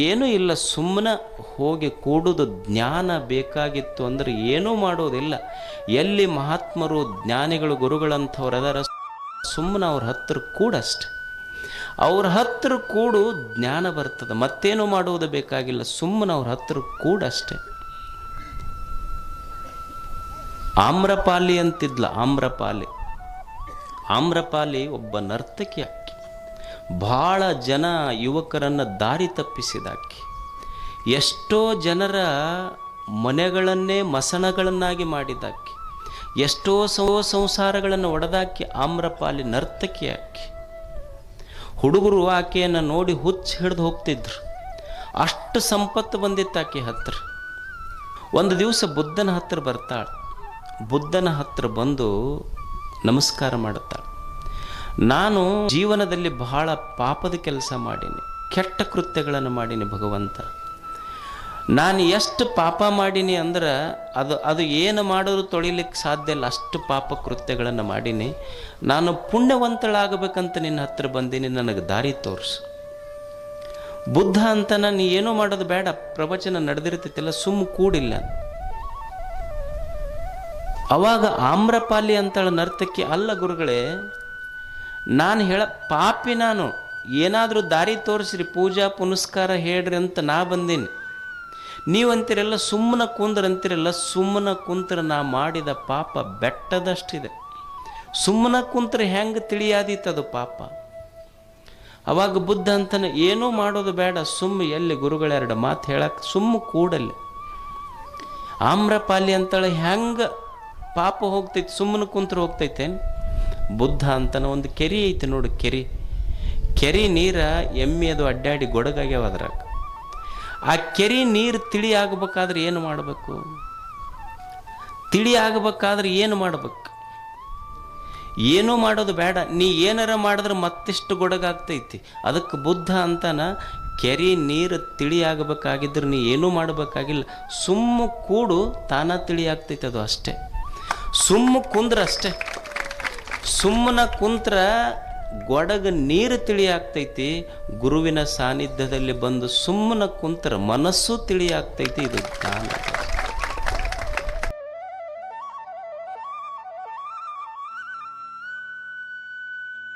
ಏನೂ ಇಲ್ಲ ಸುಮ್ಮನೆ ಹೋಗಿ ಕೂಡುದು ಜ್ಞಾನ ಬೇಕಾಗಿತ್ತು ಅಂದ್ರೆ ಏನೂ ಮಾಡೋದಿಲ್ಲ. ಎಲ್ಲಿ ಮಹಾತ್ಮರು, ಜ್ಞಾನಿಗಳು ಗುರುಗಳಂಥವ್ರು ಅದಾರ ಸುಮ್ಮನೆ ಅವ್ರ ಹತ್ರ ಕೂಡಷ್ಟೆ ಅವ್ರ ಹತ್ರ ಕೂಡು ಜ್ಞಾನ ಬರ್ತದೆ, ಮತ್ತೇನು ಮಾಡುವುದು ಬೇಕಾಗಿಲ್ಲ ಸುಮ್ಮನೆ ಅವ್ರ ಹತ್ರ ಕೂಡಷ್ಟೆ ಆಮ್ರಪಾಲಿ ಅಂತಿದ್ಲ, ಆಮ್ರಪಾಲಿ. ಆಮ್ರಪಾಲಿ ಒಬ್ಬ ನರ್ತಕಿ ಆಕಿ ಭಾಳ ಜನ ಯುವಕರನ್ನು ದಾರಿ ತಪ್ಪಿಸಿದಾಕಿ. ಎಷ್ಟೋ ಜನರ ಮನೆಗಳನ್ನೇ ಮಸಣಗಳನ್ನಾಗಿ ಮಾಡಿದಾಕಿ. ಎಷ್ಟೋ ಸೋ ಸಂಸಾರಗಳನ್ನು ಒಡೆದಾಕಿ ಆಮ್ರಪಾಲಿ ನರ್ತಕಿ ಹಾಕಿ ಹುಡುಗರು ಆಕೆಯನ್ನು ನೋಡಿ ಹುಚ್ಚು ಹಿಡಿದು ಹೋಗ್ತಿದ್ರು. ಅಷ್ಟು ಸಂಪತ್ತು ಬಂದಿತ್ತು ಆಕೆ ಹತ್ರ. ಒಂದು ದಿವಸ ಬುದ್ಧನ ಹತ್ರ ಬರ್ತಾಳೆ. ಬುದ್ಧನ ಹತ್ರ ಬಂದು ನಮಸ್ಕಾರ ಮಾಡುತ್ತಾಳೆ. ನಾನು ಜೀವನದಲ್ಲಿ ಬಹಳ ಪಾಪದ ಕೆಲಸ ಮಾಡೀನಿ, ಕೆಟ್ಟ ಕೃತ್ಯಗಳನ್ನು ಮಾಡೀನಿ ಭಗವಂತ. ನಾನು ಎಷ್ಟು ಪಾಪ ಮಾಡೀನಿ ಅಂದ್ರೆ ಅದು ಅದು ಏನು ಮಾಡೋದು ತೊಳಿಲಿಕ್ಕೆ ಸಾಧ್ಯ ಇಲ್ಲ, ಅಷ್ಟು ಪಾಪ ಕೃತ್ಯಗಳನ್ನು ಮಾಡೀನಿ. ನಾನು ಪುಣ್ಯವಂತಳಾಗಬೇಕಂತ ನಿನ್ನ ಹತ್ರ ಬಂದೀನಿ, ನನಗೆ ದಾರಿ ತೋರಿಸು. ಬುದ್ಧ ಅಂತ ನಾನು ಏನೂ ಮಾಡೋದು ಬೇಡ, ಪ್ರವಚನ ನಡೆದಿರ್ತೈತಿಲ್ಲ ಸುಮ್ಮ ಕೂಡಿಲ್ಲ ಅವಾಗ ಆಮ್ರಪಾಲಿ ಅಂತಳ ನರ್ತಕಿ, ಅಲ್ಲ ಗುರುಗಳೇ ನಾನು ಹೇಳ ಪಾಪಿ ನಾನು. ಏನಾದರೂ ದಾರಿ ತೋರಿಸ್ರಿ, ಪೂಜಾ ಪುನಸ್ಕಾರ ಹೇಳ್ರಿ ಅಂತ ನಾ ಬಂದೀನಿ. ನೀವಂತೀರಲ್ಲ ಸುಮ್ಮನೆ ಕುಂದ್ರಂತೀರಲ್ಲ, ಸುಮ್ಮನೆ ಕುಂತ್ರ ನಾ ಮಾಡಿದ ಪಾಪ ಬೆಟ್ಟದಷ್ಟಿದೆ. ಸುಮ್ಮನೆ ಕುಂತ್ರೆ ಹೆಂಗೆ ತಿಳಿಯಾದೀತದು ಪಾಪ. ಅವಾಗ ಬುದ್ಧ ಅಂತಾನೆ, ಏನೂ ಮಾಡೋದು ಬೇಡ, ಸುಮ್ಮ ಎಲ್ಲಿ ಗುರುಗಳೆರಡು ಮಾತು ಹೇಳಕ್ಕೆ ಸುಮ್ಮ ಕೂಡಲ್ಲಿ. ಆಮ್ರಪಾಲಿ ಅಂತೇಳಿ ಹೆಂಗೆ ಪಾಪ ಹೋಗ್ತೈತಿ, ಸುಮ್ಮನೆ ಕುಂತ್ರ ಹೋಗ್ತೈತೇನು? ಬುದ್ಧ ಅಂತನ ಒಂದು ಕೆರೆ ಐತಿ ನೋಡು, ಕೆರೆ. ಕೆರೆ ನೀರ ಎಮ್ಮೆ ಅದು ಅಡ್ಡಾಡಿ ಗೊಡಗಾಗ್ಯಾವ ಅದ್ರಾಗ. ಆ ಕೆರೆ ನೀರು ತಿಳಿ ಆಗಬೇಕಾದ್ರೆ ಏನು ಮಾಡಬೇಕು? ತಿಳಿ ಆಗಬೇಕಾದ್ರೆ ಏನು ಮಾಡಬೇಕು? ಏನೂ ಮಾಡೋದು ಬೇಡ. ನೀ ಏನಾರ ಮಾಡಿದ್ರೆ ಮತ್ತಿಷ್ಟು ಗೊಡಗಾಗ್ತೈತಿ. ಅದಕ್ಕೆ ಬುದ್ಧ ಅಂತನ ಕೆರೆ ನೀರು ತಿಳಿ ಆಗಬೇಕಾಗಿದ್ರೆ ನೀ ಏನೂ ಮಾಡಬೇಕಾಗಿಲ್ಲ. ಸುಮ್ಮ ಕೂಡು, ತಾನ ತಿಳಿ ಆಗ್ತೈತಿ ಅದು ಅಷ್ಟೇ. ಸುಮ್ಮ ಕುಂದ್ರ ಅಷ್ಟೇ. ಸುಮ್ಮನ ಕುಂತ್ರ ಗೊಡಗ ನೀರು ತಿಳಿಯಾಗ್ತೈತಿ ಗುರುವಿನ ಸಾನ್ನಿಧ್ಯದಲ್ಲಿ ಬಂದು ಸುಮ್ಮನ ಕುಂತ್ರ ಮನಸ್ಸು ತಿಳಿಯಾಗ್ತೈತಿ ಇದು ಜ್ಞಾನ.